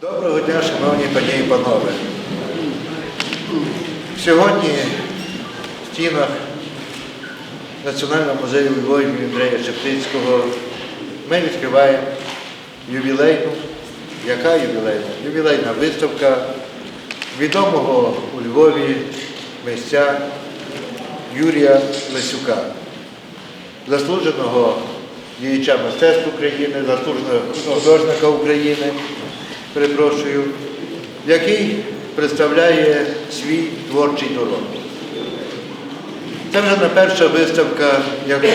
Доброго дня, шановні пані і панове. Сьогодні в стінах Національного музею Львові Андрея Шептицького ми відкриваємо ювілейну, яка ювілейна? Ювілейна виставка відомого у Львові митця Юрія Лисюка, заслуженого діяча мистецтв України, заслуженого художника України, перепрошую, який представляє свій творчий дорог. Це вже не перша виставка, яку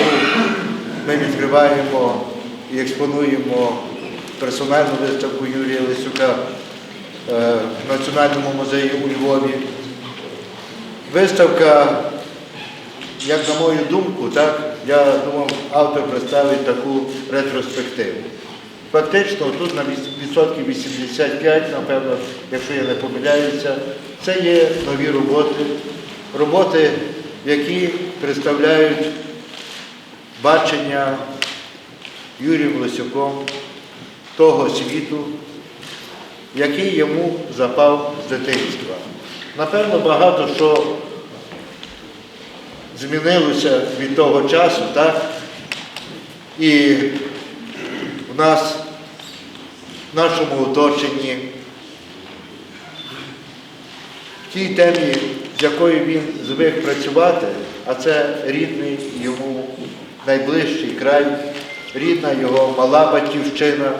ми відкриваємо і експонуємо персональну виставку Юрія Лисюка е, в Національному музеї у Львові. Виставка, як на мою думку, так, я думав, автор представить таку ретроспективу. Фактично, тут на відсотків 85, напевно, якщо я не помиляюся, це є нові роботи, роботи, які представляють бачення Юрієм Лисюком того світу, який йому запав з дитинства. Напевно, багато що змінилося від того часу, так? І в нас, нашому оточенні, в тій темі, з якою він звик працювати, а це рідний йому найближчий край, рідна його мала батьківщина,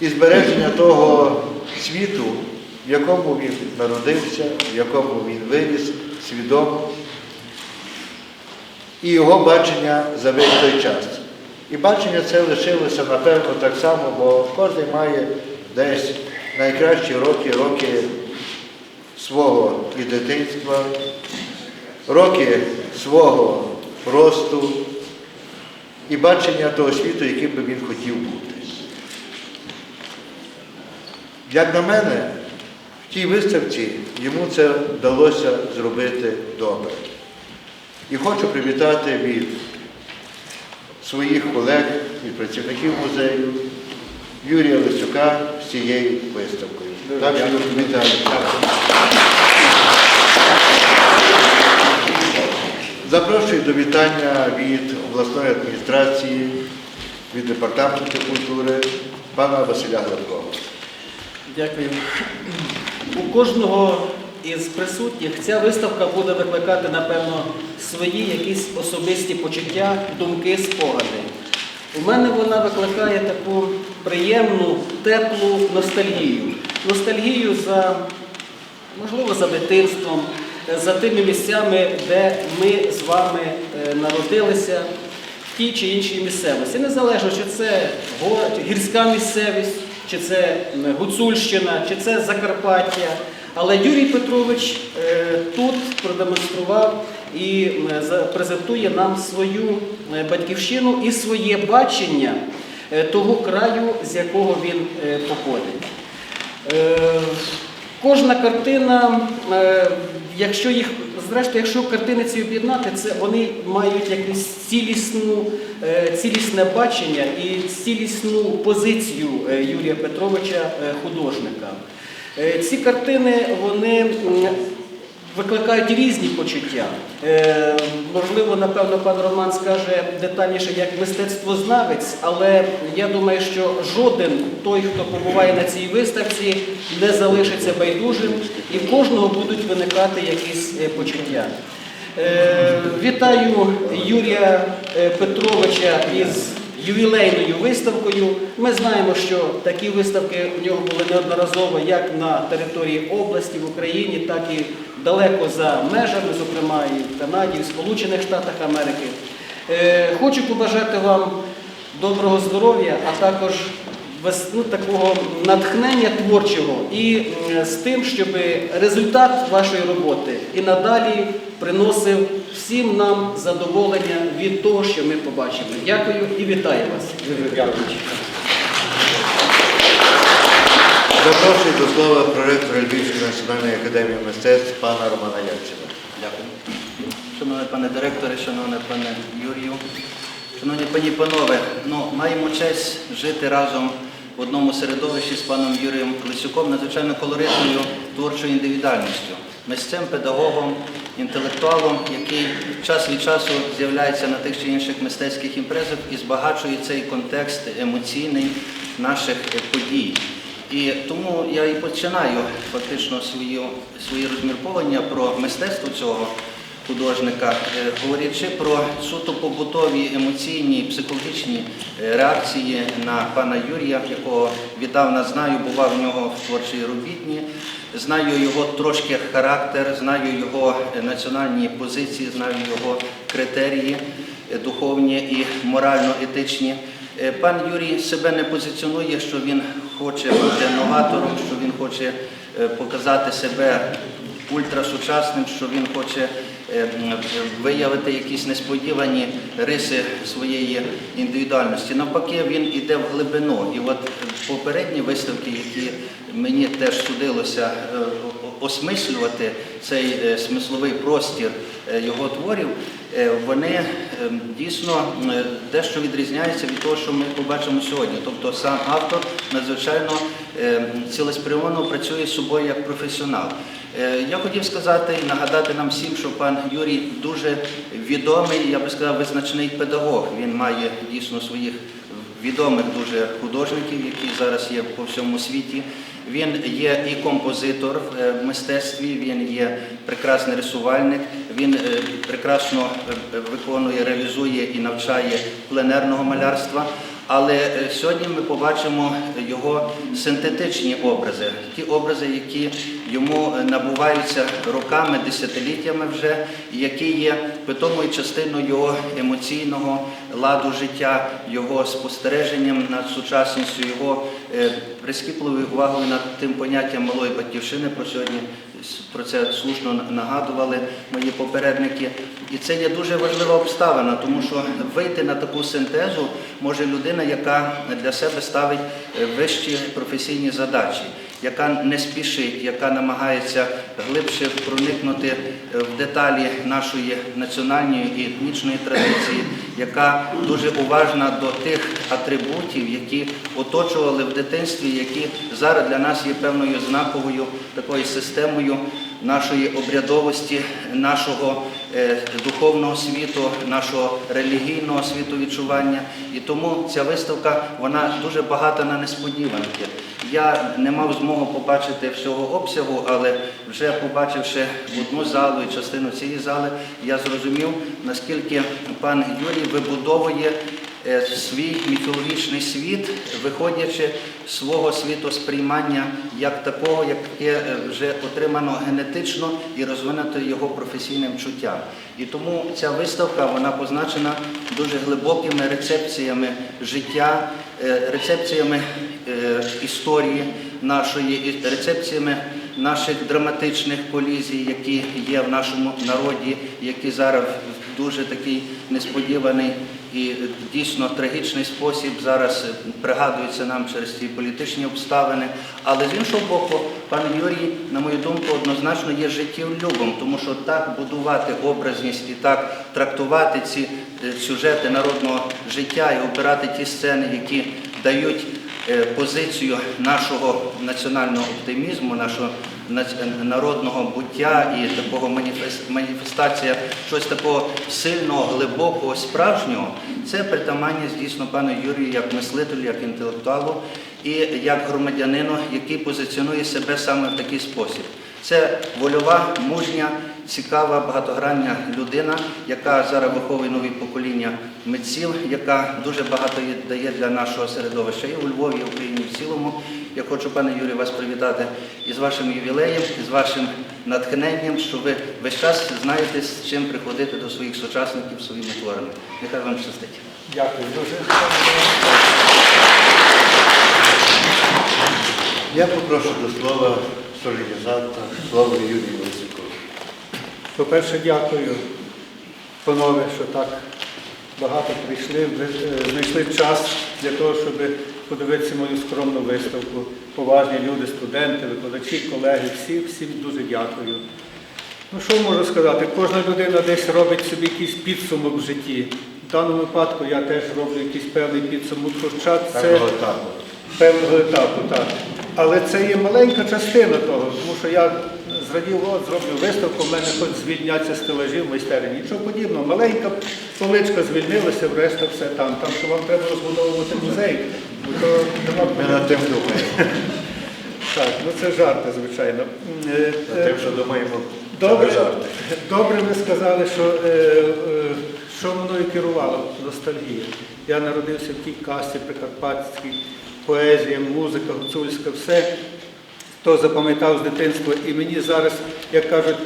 і збереження того світу, в якому він народився, в якому він виріс, свідомо, і його бачення за весь той час. І бачення це лишилося, напевно, так само, бо кожен має десь найкращі роки, роки свого і дитинства, роки свого росту і бачення того світу, яким би він хотів бути. Як на мене, в тій виставці йому це вдалося зробити добре. І хочу привітати від своїх колег, від працівників музею Юрія Лисюка з цією виставкою. Так що вітаю. Запрошую до вітання від обласної адміністрації, від департаменту культури пана Василя Гладкова. Дякую. У кожного із присутніх ця виставка буде викликати, напевно, свої якісь особисті почуття, думки, спогади. У мене вона викликає таку приємну, теплу ностальгію. Ностальгію за, можливо, за дитинством, за тими місцями, де ми з вами е, народилися в тій чи іншій місцевості. Незалежно, чи це гірська місцевість, чи це Гуцульщина, чи це Закарпаття. Але Юрій Петрович е, тут продемонстрував і презентує нам свою е, батьківщину і своє бачення е, того краю, з якого він походить. Кожна картина, якщо їх, зрештою, якщо картини ці об'єднати, це вони мають якусь цілісну, цілісне бачення і цілісну позицію Юрія Петровича художника. Е, Ці картини вони викликають різні почуття. Е, можливо, напевно, пан Роман скаже детальніше як мистецтвознавець, але я думаю, що жоден той, хто побуває на цій виставці, не залишиться байдужим, і в кожного будуть виникати якісь е, почуття. Вітаю Юрія Петровича із ювілейною виставкою. Ми знаємо, що такі виставки у нього були неодноразово як на території області в Україні, так і далеко за межами, зокрема і в Канаді, і в Сполучених Штатах Америки. Е, Хочу побажати вам доброго здоров'я, а також ну, такого натхнення творчого і з тим, щоб результат вашої роботи і надалі приносив всім нам задоволення від того, що ми побачимо. Дякую і вітаю вас. Запрошую до слова проректора Львівської національної академії мистецтв пана Романа Ярчина. Дякую. Шановний пане директоре, шановний пане Юрію, шановні пані і панове, ну, маємо честь жити разом в одному середовищі з паном Юрієм Лисюком, надзвичайно колоритною творчою індивідуальністю, мисцем, педагогом, інтелектуалом, який час від часу з'являється на тих чи інших мистецьких імпрезах і збагачує цей контекст емоційний наших подій. І тому я і починаю фактично свої, свої розмірковання про мистецтво цього художника, е, говорячи про суто побутові емоційні, психологічні е, реакції на пана Юрія, якого віддавна знаю, бував в нього в творчій робітні, знаю його трошки характер, знаю його е, національні позиції, знаю його критерії духовні і морально-етичні. Пан Юрій себе не позиціонує, що він хоче бути новатором, що він хоче показати себе ультрасучасним, що він хоче виявити якісь несподівані риси своєї індивідуальності. Навпаки, він іде в глибину. І от попередні виставки, які мені теж судилося е, осмислювати цей е, смисловий простір е, його творів, е, вони е, дійсно е, дещо відрізняються від того, що ми побачимо сьогодні. Тобто сам автор надзвичайно е, цілеспрямовано працює з собою як професіонал. Е, Я хотів сказати і нагадати нам всім, що пан Юрій дуже відомий, я би сказав, визначний педагог. Він має дійсно своїх відомих дуже художників, які зараз є по всьому світі. Він є і композитор в е, мистецтві, він є прекрасний рисувальник, він е, прекрасно е, виконує, реалізує і навчає пленерного малярства. Але е, сьогодні ми побачимо його синтетичні образи, ті образи, які йому е, набуваються роками, десятиліттями вже, які є питомою частиною його емоційного ладу життя, його спостереженням над сучасністю, його е, прискіпливою увагою над тим поняттям малої батьківщини, про сьогодні про це слушно нагадували мої попередники. І це є дуже важлива обставина, тому що вийти на таку синтезу може людина, яка для себе ставить е, вищі професійні задачі, яка не спішить, яка намагається глибше проникнути е, в деталі нашої національної і етнічної традиції, яка дуже уважна до тих атрибутів, які оточували в дитинстві, які зараз для нас є певною знаковою такою системою нашої обрядовості, нашого е, духовного світу, нашого релігійного світовідчування. І тому ця виставка вона дуже багата на несподіванки. Я не мав змогу побачити всього обсягу, але вже побачивши одну залу і частину цієї зали, я зрозумів, наскільки пан Юрій вибудовує свій міфологічний світ, виходячи з свого світосприймання як такого, яке е, вже отримано генетично і розвинуто його професійним чуттям. І тому ця виставка вона позначена дуже глибокими рецепціями життя, е, рецепціями е, історії нашої, рецепціями наших драматичних колізій, які є в нашому народі, які зараз дуже такий несподіваний і дійсно трагічний спосіб зараз пригадується нам через ці політичні обставини. Але з іншого боку, пан Юрій, на мою думку, однозначно є життєвлюбом, тому що так будувати образність і так трактувати ці е, сюжети народного життя і обирати ті сцени, які дають е, позицію нашого національного оптимізму, нашого народного буття і такого маніфест- маніфестація щось такого сильного, глибокого, справжнього, це притаманність дійсно пану Юрію як мислителю, як інтелектуалу і як громадянину, який позиціонує себе саме в такий спосіб. Це вольова, мужня, цікава, багатогранна людина, яка зараз виховує нові покоління митців, яка дуже багато дає для нашого середовища і у Львові, і в Україні в цілому. Я хочу, пане Юрію, вас привітати із вашим ювілеєм, із вашим натхненням, що ви весь час знаєте, з чим приходити до своїх сучасників своїми творами. Нехай вам щастить. Дякую дуже. Я попрошу до слова солідізанта, слово Юрію. По-перше, дякую, панове, що так багато прийшли, е, знайшли час для того, щоб подивитися мою скромну виставку. Поважні люди, студенти, викладачі, колеги, всі, всім дуже дякую. Ну що можу сказати? Кожна людина десь робить собі якийсь підсумок в житті. В даному випадку я теж роблю якийсь певний підсумок, хоча це. Так, отак. певного етапу, так. Але це є маленька частина того, тому що я зрадів, от зроблю виставку, в мене хоч звільняться стелажі в майстерні. Нічого подібного. Маленька поличка звільнилася, решта все там. Там що вам треба розбудовувати музей. бо то нема над тим думаємо. Так, ну це жарти, звичайно. Е, Над тим, що думаємо, Добре, жарти. добре ви сказали, що, е, е, що мною керувало ностальгія. Я народився в тій касті прикарпатській, поезія, музика, гуцульська, все, то запам'ятав з дитинства. І мені зараз, як кажуть,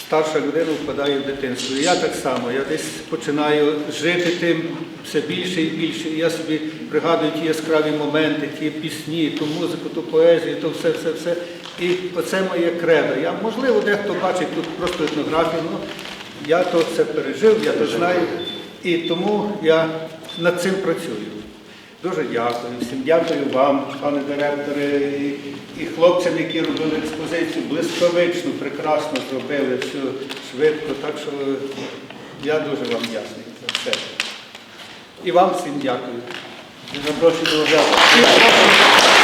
старша людина впадає в дитинство. І я так само, я десь починаю жити тим все більше і більше. І я собі пригадую ті яскраві моменти, ті пісні, ту музику, ту поезію, то все, все, все. І оце моє кредо. Я, можливо, дехто бачить тут просто етнографію, але я то це пережив, я то знаю. І тому я над цим працюю. Дуже дякую всім. Дякую вам, пане директоре, і, хлопцям, які робили експозицію. Блискавично, прекрасно зробили, все швидко. Так що я дуже вам дякую за все. І вам всім дякую. Запрошую до взяти.